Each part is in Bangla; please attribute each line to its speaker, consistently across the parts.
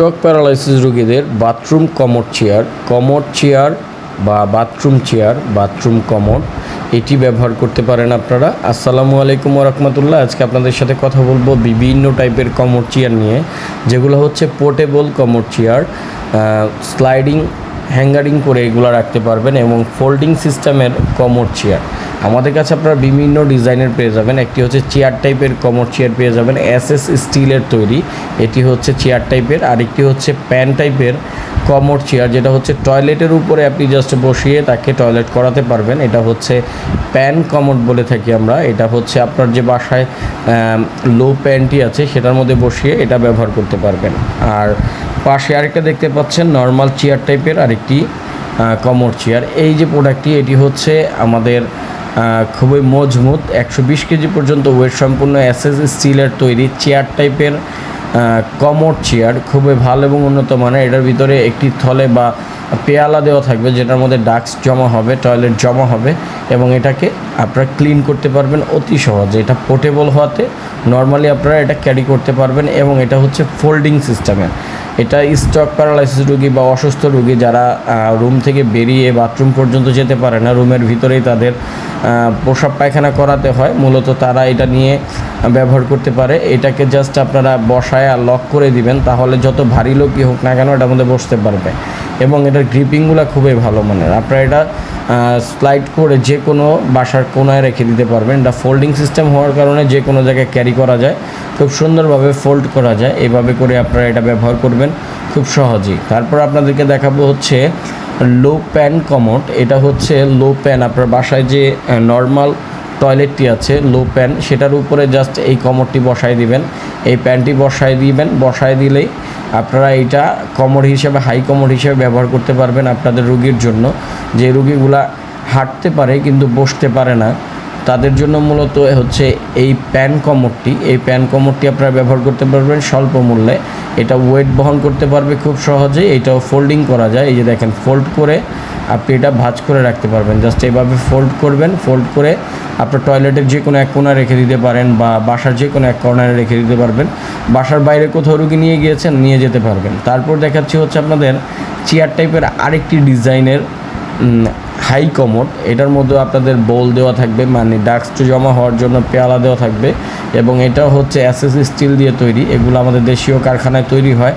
Speaker 1: স্ট্রোক প্যারালাইসিস রোগীদের bathroom commode chair, commode chair বা বাথরুম চেয়ার, বাথরুম কমর এটি ব্যবহার করতে পারেন আপনারা। আসসালামু আলাইকুম রহমতুল্লাহ। আজকে আপনাদের সাথে কথা বলব বিভিন্ন টাইপের কমর চেয়ার নিয়ে, যেগুলো হচ্ছে পোর্টেবল কমর চেয়ার স্লাইডিং হ্যাঙ্গারিং করে এগুলো রাখতে পারবেন এবং ফোল্ডিং সিস্টেমের কমোড চেয়ার। আমাদের কাছে আপনারা বিভিন্ন ডিজাইনের পেয়ে যাবেন। একটি হচ্ছে চেয়ার টাইপের কমোড চেয়ার পেয়ে যাবেন। এস এস স্টিলের তৈরি। এটি হচ্ছে চেয়ার টাইপের। আরেকটি হচ্ছে প্যান টাইপের কমোড চেয়ার, যেটা হচ্ছে টয়লেটের উপরে আপনি জাস্ট বসিয়ে তাকে টয়লেট করাতে পারবেন। এটা হচ্ছে প্যান কমোড বলে থাকি আমরা। এটা হচ্ছে আপনার যে বাসায় লো প্যানটি আছে, সেটার মধ্যে বসিয়ে এটা ব্যবহার করতে পারবেন। আর পাশে আরেকটা দেখতে পাচ্ছেন, নর্মাল চেয়ার টাইপের আরেকটি কমোড চেয়ার এই যে প্রোডাক্টটি এটি হচ্ছে আমাদের খুবই মজবুত, একশো বিশ কেজি পর্যন্ত ওয়েট সম্পূর্ণ এসএস স্টিলের তৈরি চেয়ার টাইপের কমোড চেয়ার খুবই ভালো এবং উন্নত মানের। এটার ভিতরে একটি থলে বা পেয়ালা দেওয়া থাকবে, যেটার মধ্যে ডাক্স জমা হবে টয়লেট জমা হবে এবং এটাকে আপনারা ক্লিন করতে পারবেন অতি সহজে। এটা পোর্টেবল হওয়াতে নর্মালি আপনারা এটা ক্যারি করতে পারবেন এবং এটা হচ্ছে ফোল্ডিং সিস্টেমের এটা স্টক প্যারালাইসিস রুগী বা অসুস্থ রুগী যারা রুম থেকে বেরিয়ে বাথরুম পর্যন্ত যেতে পারে না, রুমের ভিতরেই তাদের প্রসাব পায়খানা করাতে হয়। মূলত তারা এটা নিয়ে ব্যবহার করতে পারে। এটাকে জাস্ট আপনারা বসায় আর লক করে দিবেন, তাহলে যত ভারী লোকই হোক না কেন এটার মধ্যে বসতে পারবে। এবং এটার গ্রিপিংগুলো খুবই ভালো মানের। আপনারা এটা স্লাইড করে যে কোনো বাসার কোনায় রেখে দিতে পারবেন। এটা ফোল্ডিং সিস্টেম হওয়ার কারণে যে কোনো জায়গায় ক্যারি করা যায়। খুব সুন্দরভাবে ফোল্ড করা যায়। এভাবে করে আপনারা এটা ব্যবহার করবেন। খুব সহজেই। তারপর আপনাদেরকে দেখাবো হচ্ছে লো প্যান কমোড। এটা হচ্ছে লো প্যান। আপনার বাসায় যে নর্মাল টয়লেটটি আছে, লো প্যান, সেটার উপরে জাস্ট এই কমোডটি বসায় দিবেন। এই প্যানটি বসায় দিবেন। বসায় দিলেই আপনারা এটা কমোড হিসেবে হাই কমোড হিসেবে ব্যবহার করতে পারবেন আপনাদের রুগীর জন্য। যে রুগীগুলা হাঁটতে পারে কিন্তু বসতে পারে না। তাদের জন্য মূলত হচ্ছে এই প্যান কমরটি। এই প্যান কমরটি আপনারা ব্যবহার করতে পারবেন স্বল্প মূল্যে। এটা ওয়েট বহন করতে পারবে খুব সহজেই। এটাও ফোল্ডিং করা যায়। এই যে দেখেন, ফোল্ড করে আপনি এটা ভাঁজ করে রাখতে পারবেন। জাস্ট এইভাবে ফোল্ড করবেন। ফোল্ড করে আপনার টয়লেটের যে কোনো এক কোণায় রেখে দিতে পারেন বা বাসার যে কোনো এক কর্নারে রেখে দিতে পারবেন। বাসার বাইরে কোথাও রুগী নিয়ে গিয়েছেন, নিয়ে যেতে পারবেন। তারপর দেখাচ্ছি হচ্ছে আপনাদের চেয়ার টাইপের আরেকটি ডিজাইনের হাই কমোড, এটার মধ্যে আপনাদের বোল দেওয়া থাকবে মানে ডাক্স জমা হওয়ার জন্য পেয়ালা দেওয়া থাকবে এবং এটাও হচ্ছে এসএস স্টিল দিয়ে তৈরি, এগুলো আমাদের দেশীয় কারখানায় তৈরি হয়,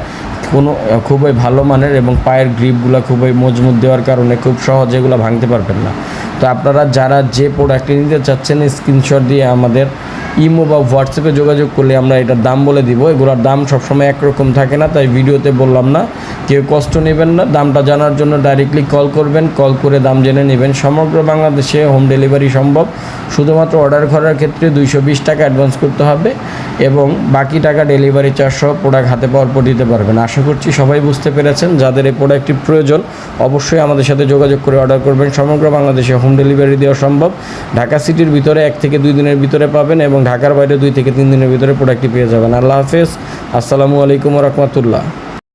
Speaker 1: কোনো, খুবই ভালো মানের এবং পায়ের গ্রিপগুলো খুবই মজবুত দেওয়ার কারণে খুব সহজে এগুলো ভাঙতে পারবেন না। তো আপনারা যারা যে প্রোডাক্টটি নিতে চাচ্ছেন, স্ক্রিনশট দিয়ে আমাদের ইমো বা হোয়াটসঅ্যাপে যোগাযোগ করলে আমরা এটার দাম বলে দিব, এগুলোর দাম সবসময় একরকম থাকে না, তাই ভিডিওতে বললাম না, কেউ কষ্ট নেবেন না, দামটা জানার জন্য ডাইরেক্টলি কল করবেন কল করে দাম জেনে নেবেন, সমগ্র বাংলাদেশে হোম ডেলিভারি সম্ভব। শুধুমাত্র অর্ডার করার ক্ষেত্রে দুইশো বিশ টাকা অ্যাডভান্স করতে হবে এবং বাকি টাকা ডেলিভারি চার্জ সহ প্রোডাক্ট হাতে পাওয়ার পর দিতে পারবেন। আশা করছি সবাই বুঝতে পেরেছেন। যাদের এই প্রোডাক্টটি প্রয়োজন, অবশ্যই আমাদের সাথে যোগাযোগ করে অর্ডার করবেন। সমগ্র বাংলাদেশে হোম ডেলিভারি দেওয়া সম্ভব। ঢাকা সিটির ভিতরে এক থেকে দুই দিনের ভিতরে পাবেন এবং ঢাকার বাইরে দুই থেকে তিন দিনের ভিতরে প্রোডাক্টটি পেয়ে যাবেন। আল্লাহ হাফেজ। আসসালামু আলাইকুম রহমতুল্লাহ।